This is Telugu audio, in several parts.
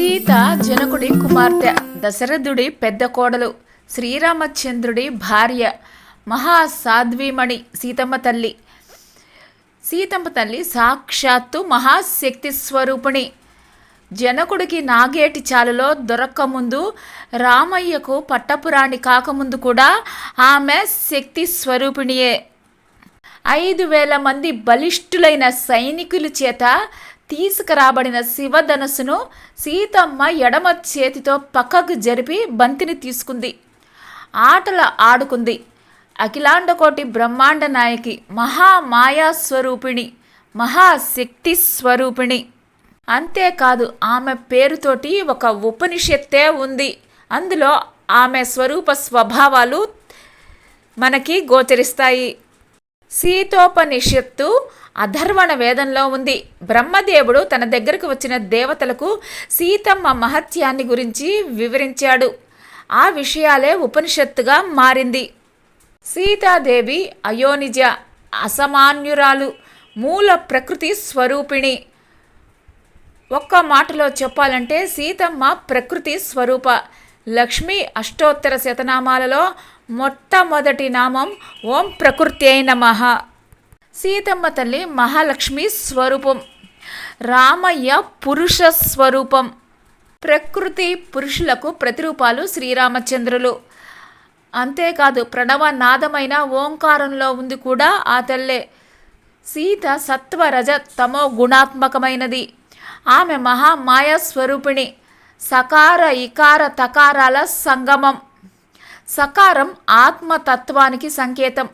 సీత జనకుడి కుమార్తె దశరథుడి పెద్ద కోడలు శ్రీరామచంద్రుడి భార్య మహాసాధ్వీమణి సీతమ్మ తల్లి. సీతమ్మ తల్లి సాక్షాత్తు మహాశక్తి స్వరూపిణి. జనకుడికి నాగేటి చాలులో దొరక్కముందు రామయ్యకు పట్టపురాణి కాకముందు కూడా ఆమె శక్తి స్వరూపిణియే. ఐదు వేల మంది బలిష్ఠులైన సైనికుల చేత తీసుకురాబడిన శివధనస్సును సీతమ్మ ఎడమ చేతితో పక్కకు జరిపి బంతిని తీసుకుంది. ఆటలు ఆడుకుంది. అఖిలాండకోటి బ్రహ్మాండ నాయకి మహామాయా స్వరూపిణి మహాశక్తి స్వరూపిణి. అంతేకాదు ఆమె పేరుతోటి ఒక ఉపనిషత్తే ఉంది. అందులో ఆమె స్వరూప స్వభావాలు మనకి గోచరిస్తాయి. సీతోపనిషత్తు అధర్వణ వేదంలో ఉంది. బ్రహ్మదేవుడు తన దగ్గరకు వచ్చిన దేవతలకు సీతమ్మ మహత్యాన్ని గురించి వివరించాడు. ఆ విషయాలే ఉపనిషత్తుగా మారింది. సీతాదేవి అయోనిజ అసమాన్యురాలు మూల ప్రకృతి స్వరూపిణి. ఒక్క మాటలో చెప్పాలంటే సీతమ్మ ప్రకృతి స్వరూప. లక్ష్మి అష్టోత్తర శతనామాలలో మొట్టమొదటి నామం ఓం ప్రకృతి నమః. సీతమ్మ తల్లి మహాలక్ష్మి స్వరూపం. రామయ్య పురుష స్వరూపం. ప్రకృతి పురుషులకు ప్రతిరూపాలు శ్రీరామచంద్రులు. అంతేకాదు ప్రణవనాదమైన ఓంకారంలో ఉంది కూడా ఆ తల్లే. సీత సత్వరజ తమో గుణాత్మకమైనది. ఆమె మహామాయా స్వరూపిణి. సకార ఇకార తకారాల సంగమం. సకారం ఆత్మతత్వానికి సంకేతం.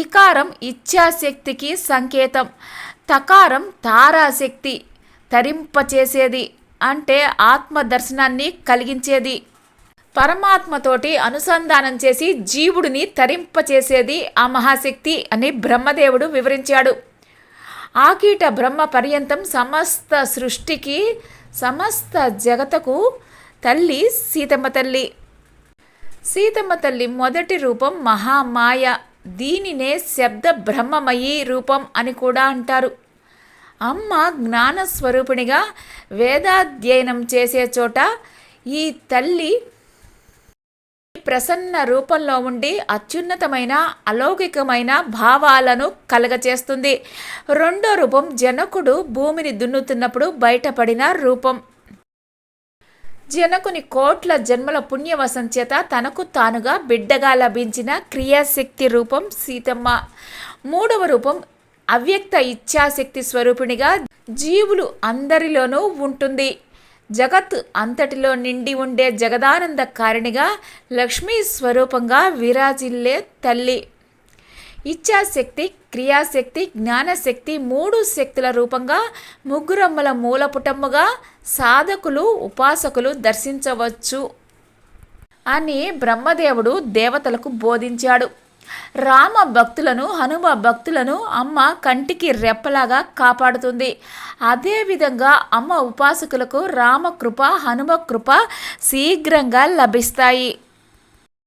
ఇకారం ఇచ్ఛాశక్తికి సంకేతం. తకారం తారాశక్తి తరింపచేసేది అంటే ఆత్మ దర్శనాన్ని కలిగించేది. పరమాత్మతోటి అనుసంధానం చేసి జీవుడిని తరింపచేసేది ఆ మహాశక్తి అని బ్రహ్మదేవుడు వివరించాడు. ఆకీట బ్రహ్మ పర్యంతం సమస్త సృష్టికి సమస్త జగతకు తల్లి సీతమ్మ తల్లి. సీతమ్మ తల్లి మొదటి రూపం మహామాయ దీనినే శబ్ద బ్రహ్మమయీ రూపం అని కూడా అంటారు. అమ్మ జ్ఞానస్వరూపిణిగా వేదాధ్యయనం చేసే చోట ఈ తల్లి ప్రసన్న రూపంలో ఉండి అత్యున్నతమైన అలౌకికమైన భావాలను కలగచేస్తుంది. రెండో రూపం జనకుడు భూమిని దున్నుతున్నప్పుడు బయటపడిన రూపం. జనకుని కోట్ల జన్మల పుణ్యవశం చేత తనకు తానుగా బిడ్డగా లభించిన క్రియాశక్తి రూపం సీతమ్మ. మూడవ రూపం అవ్యక్త ఇచ్ఛాశక్తి స్వరూపిణిగా జీవులు అందరిలోనూ ఉంటుంది. జగత్ అంతటిలో నిండి ఉండే జగదానంద కారిణిగా లక్ష్మీ స్వరూపంగా విరాజిల్లే తల్లి. ఇచ్ఛాశక్తి క్రియాశక్తి జ్ఞానశక్తి మూడు శక్తుల రూపంగా ముగ్గురమ్మల మూలపుటముగా సాధకులు ఉపాసకులు దర్శించవచ్చు అని బ్రహ్మదేవుడు దేవతలకు బోధించాడు. రామ భక్తులను హనుమ భక్తులను అమ్మ కంటికి రెప్పలాగా కాపాడుతుంది. అదేవిధంగా అమ్మ ఉపాసకులకు రామకృప హనుమ కృప శీఘ్రంగా లభిస్తాయి.